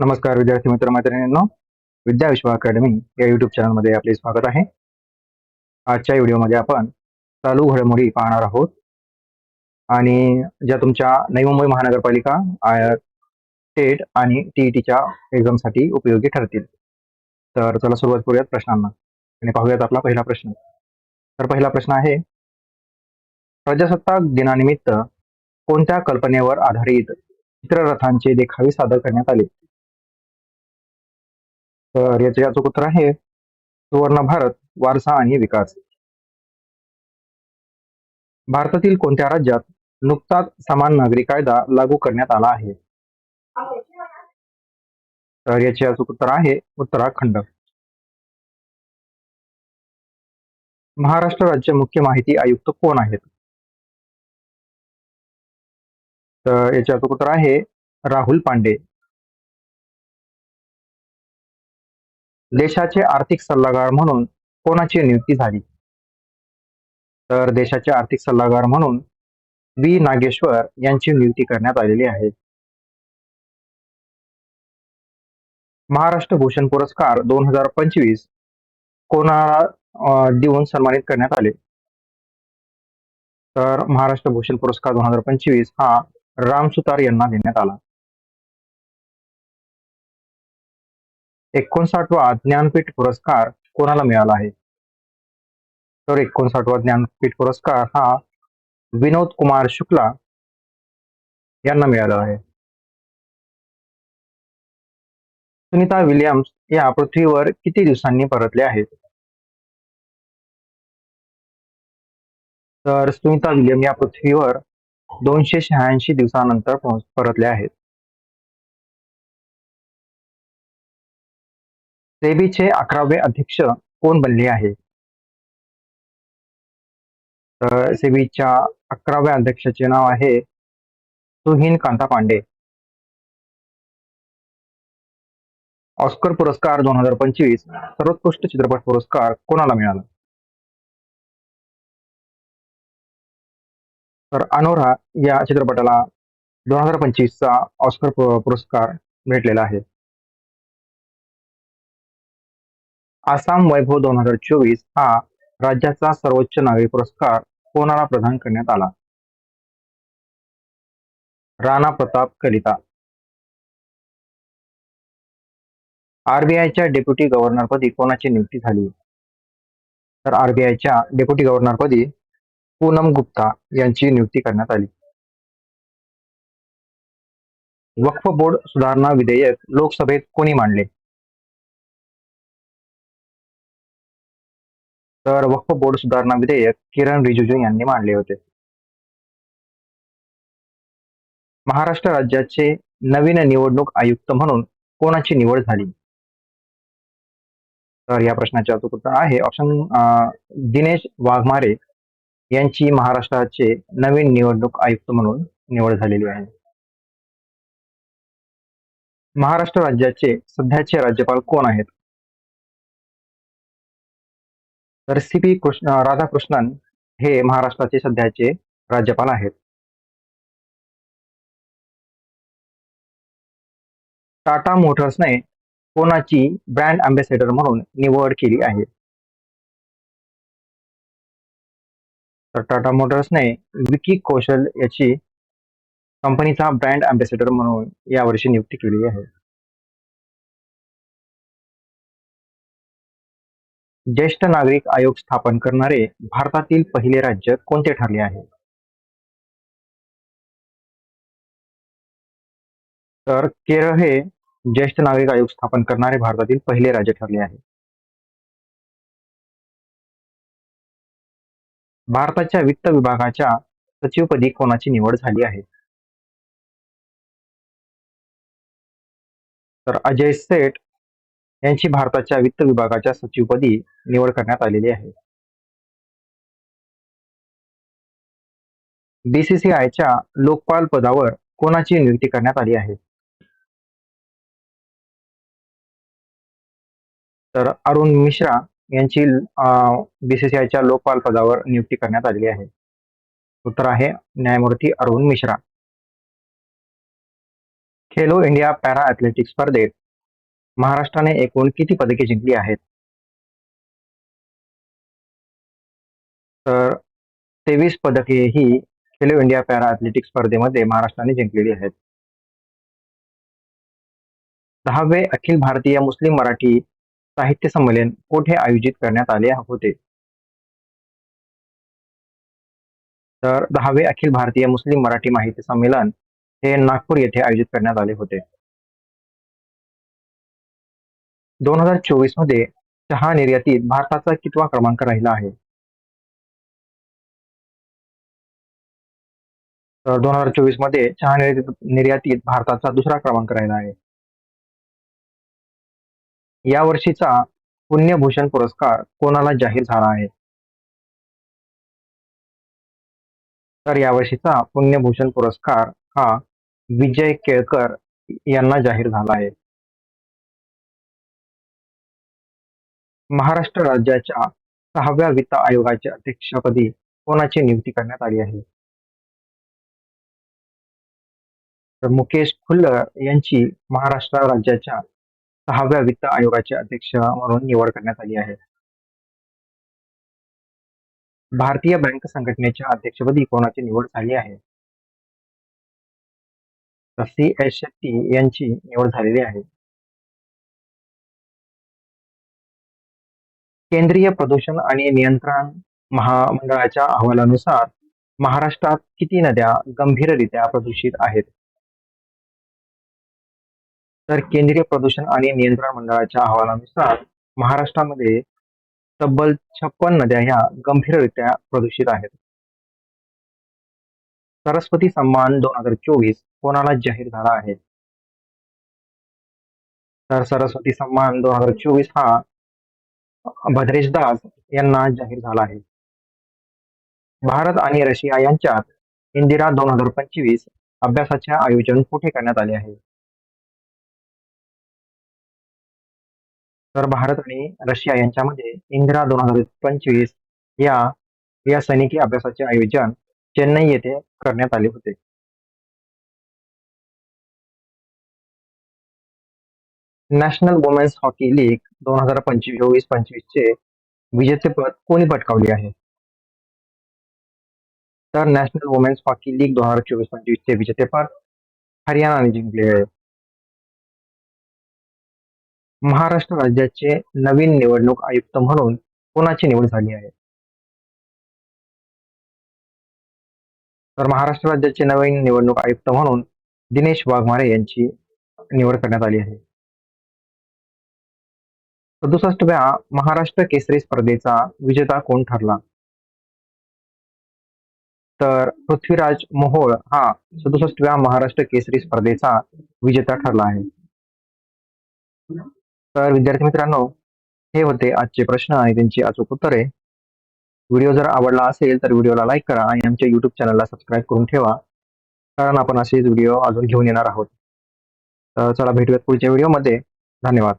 नमस्कार विद्यार्थी मित्र मैत्रिणींनो. विद्या विश्व अकॅडमी या युट्यूब चॅनलमध्ये आपले स्वागत आहे. आजच्या व्हिडिओमध्ये आपण चालू घडामोडी पाहणार आहोत. आणि ज्या तुमच्या नवी मुंबई महानगरपालिका आय टेट आणि टीईटीच्या एक्झामसाठी उपयोगी ठरतील. तर चला सुरुवात करूयात प्रश्नांना. आणि पाहूयात आपला पहिला प्रश्न. तर पहिला प्रश्न आहे प्रजासत्ताक दिनानिमित्त कोणत्या कल्पनेवर आधारित चित्ररथांचे देखावे सादर करण्यात आले? तर याचे याचं उत्तर आहे सुवर्ण भारत वारसा आणि विकास. भारतातील कोणत्या राज्यात नुकताच समान नागरी कायदा लागू करण्यात आला आहे? तर याचे याचं उत्तर आहे उत्तराखंड. महाराष्ट्र राज्य मुख्य माहिती आयुक्त कोण आहेत? तर याचे याचं उत्तर आहे राहुल पांडे. देशाचे आर्थिक सल्लागार म्हणून कोणाची नियुक्ती झाली? तर देशाचे आर्थिक सल्लागार म्हणून व्ही नागेश्वर यांची नियुक्ती करण्यात आलेली आहे. महाराष्ट्र भूषण पुरस्कार दोन हजार पंचवीस कोणाला देऊन सन्मानित करण्यात आले? तर महाराष्ट्र भूषण पुरस्कार दोन हजार पंचवीस हा राम सुतार यांना देण्यात आला. एकोणसाठवा ज्ञानपीठ पुरस्कार कोणाला मिळाला आहे? तर एकोणसाठवा ज्ञानपीठ पुरस्कार हा विनोद कुमार शुक्ला यांना मिळाला आहे. सुनीता विल्यम्स या पृथ्वीवर किती दिवसांनी परतले आहेत? तर सुनीता विलियम या पृथ्वीवर दोनशे शहाऐंशी दिवसानंतर परतले आहेत. सेबीचे अकरावे अध्यक्ष कोण बनले आहे? तर सेबीच्या अकराव्या अध्यक्षाचे नाव आहे सुहीन कांता पांडे. ऑस्कर पुरस्कार दोन हजार पंचवीस सर्वोत्कृष्ट चित्रपट पुरस्कार कोणाला मिळाला? तर अनोरा या चित्रपटाला दोन हजार पंचवीसचा ऑस्कर पुरस्कार भेटलेला आहे. आसाम वैभव दोन हजार चोवीस हा राज्याचा सर्वोच्च नागरी पुरस्कार कोणाला प्रदान करण्यात आला? राणा प्रताप कलिता. आरबीआयच्या डेप्युटी गव्हर्नरपदी कोणाची नियुक्ती झाली? तर आरबीआयच्या डेप्युटी गव्हर्नरपदी पूनम गुप्ता यांची नियुक्ती करण्यात आली. वक्फ बोर्ड सुधारणा विधेयक लोकसभेत कोणी मांडले? तर वक्फ बोर्ड सुधारणा विधेयक किरण रिजिजू यांनी मांडले होते. महाराष्ट्र राज्याचे नवीन निवडणूक आयुक्त म्हणून कोणाची निवड झाली? तर या प्रश्नाचे उत्तर आहे. ऑप्शन दिनेश वाघमारे यांची महाराष्ट्राचे नवीन निवडणूक आयुक्त म्हणून निवड झालेली आहे. महाराष्ट्र राज्याचे सध्याचे राज्यपाल कोण आहेत? तर सी पी कृष्ण राधाकृष्णन हे महाराष्ट्राचे सध्याचे राज्यपाल आहेत. टाटा मोटर्सने कोणाची ब्रँड अँबॅसेडर म्हणून निवड केली आहे? तर टाटा मोटर्सने विकी कौशल याची कंपनीचा ब्रँड अँबॅसेडर म्हणून यावर्षी नियुक्ती केली आहे. ज्येष्ठ नागरिक आयोग स्थापन करणारे भारतातील पहिले राज्य कोणते ठरले आहे? तर केरळ हे ज्येष्ठ नागरिक आयोग स्थापन करणारे भारतातील पहिले राज्य ठरले आहे. भारताच्या वित्त विभागाच्या सचिवपदी कोणाची निवड झाली आहे? तर अजय सेठ यांची भारताच्या वित्त विभागाच्या सचिवपदी निवड करण्यात आलेली आहे. बीसीसीआयच्या लोकपाल पदावर कोणाची नियुक्ती करण्यात आली आहे? तर अरुण मिश्रा यांची बीसीसीआयच्या लोकपाल पदावर नियुक्ती करण्यात आलेली आहे. उत्तर आहे न्यायमूर्ती Arun Mishra. Khelo India para athletics स्पर्धेत महाराष्ट्राने एकूण किती पदके जिंकली आहेत? तर तेवीस पदके ही खेलो इंडिया पॅरा ॲथलेटिक्स स्पर्धेमध्ये महाराष्ट्राने जिंकलेली आहेत. दहावे अखिल भारतीय मुस्लिम मराठी साहित्य संमेलन कोठे आयोजित करण्यात आले होते? तर दहावे अखिल भारतीय मुस्लिम मराठी माहिती संमेलन हे नागपूर येथे आयोजित करण्यात आले होते. दोन हजार चोवीसमध्ये चहा निर्यातीत भारताचा कितवा क्रमांक राहिला आहे? तर दोन हजार चोवीसमध्ये चहा निर्यातीत निर्यातीत भारताचा दुसरा क्रमांक राहिला आहे. या वर्षीचा पुण्यभूषण पुरस्कार कोणाला जाहीर झाला आहे? तर यावर्षीचा पुण्यभूषण पुरस्कार हा विजय केळकर यांना जाहीर झाला आहे. महाराष्ट्र राज्याच्या सहाव्या वित्त आयोगाच्या अध्यक्षपदी कोणाची नियुक्ती करण्यात आली आहे? तर मुकेश खुल्लर यांची महाराष्ट्र राज्याच्या सहाव्या वित्त आयोगाचे अध्यक्ष म्हणून निवड करण्यात आली आहे. भारतीय बँक संघटनेच्या अध्यक्षपदी कोणाची निवड झाली आहे? तर सी एस शेट्टी यांची निवड झालेली आहे. केंद्रीय प्रदूषण आणि नियंत्रण महामंडळाच्या अहवालानुसार महाराष्ट्रात किती नद्या गंभीररित्या प्रदूषित आहेत? तर केंद्रीय प्रदूषण आणि नियंत्रण मंडळाच्या अहवालानुसार महाराष्ट्रामध्ये तब्बल छप्पन नद्या ह्या गंभीररित्या प्रदूषित आहेत. सरस्वती सन्मान दोन हजार चोवीस कोणाला जाहीर झाला आहे? तर सरस्वती सन्मान दोन हजार चोवीस हा भद्रेश दास यांना जाहीर झाला आहे. भारत आणि रशिया यांच्यात इंदिरा दोन हजार पंचवीस अभ्यासाचे आयोजन कुठे करण्यात आले आहे? तर भारत आणि रशिया यांच्यामध्ये इंदिरा दोन हजार पंचवीस या या सैनिकी अभ्यासाचे आयोजन चेन्नई येथे करण्यात आले होते. नॅशनल वुमेन्स हॉकी लीग दोन हजार पंचवीस चोवीस पंचवीस चे विजेतेपद कोणी पटकावले आहे? तर नॅशनल वुमेन्स हॉकी लीग दोन हजार चोवीस पंचवीस चे विजेतेपद हरियाणाने जिंकले आहे. महाराष्ट्र राज्याचे नवीन निवडणूक आयुक्त म्हणून कोणाची निवड झाली आहे? तर महाराष्ट्र राज्याचे नवीन निवडणूक आयुक्त म्हणून दिनेश वाघमारे यांची निवड करण्यात आली आहे. सदुसष्टव्या महाराष्ट्र केसरी स्पर्धेचा विजेता कोण ठरला? तर पृथ्वीराज मोहोळ हा सदुसष्टव्या महाराष्ट्र केसरी स्पर्धेचा विजेता ठरला आहे. तर विद्यार्थी मित्रांनो हे होते आजचे प्रश्न आणि त्यांची अचूक उत्तरे. व्हिडिओ जर आवडला असेल तर व्हिडिओला लाईक करा आणि आमच्या युट्यूब चॅनलला सबस्क्राईब करून ठेवा कारण आपण असेच व्हिडिओ अजून घेऊन येणार आहोत. तर चला भेटूयात पुढच्या व्हिडिओमध्ये. धन्यवाद.